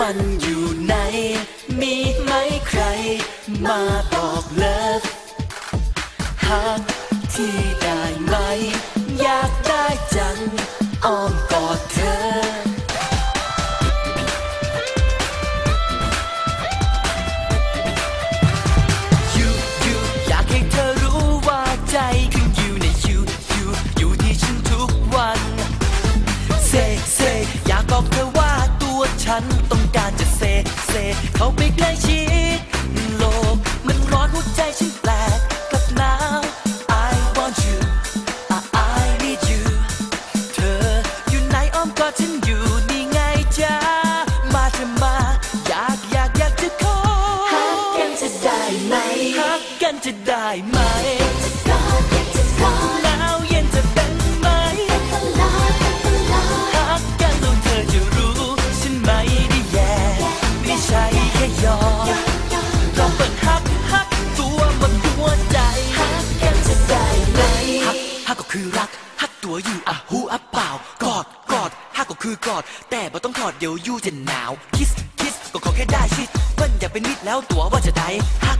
มันอยู่ไหน มีไหมใคร มาบอกเลิฟหากที่ ฉันต้องการจะเซ เซ เข้าไปใกล้ชิดโลก มันร้อนหัวใจฉันแปลกกับหนาว I want you I I need you เธออยู่ในอ้อมกอดฉันอยู่นี่ไงจ้ามาเธอมา อยากอยากอยากจะขอหักกันจะได้ไหมฮักกันจะได้ไหมกอดกันจะกอด คือรัก ฮักตัวอยู่อะหูอะเปล่ากอดกอดฮักก็คือกอด แต่บ่ต้องถอดเดี๋ยวยูจะหนาว คิสคิสก็ขอแค่ได้ชิดเปิ้นอย่าเป็นมิดแล้วตัวว่าจะได้ฮัก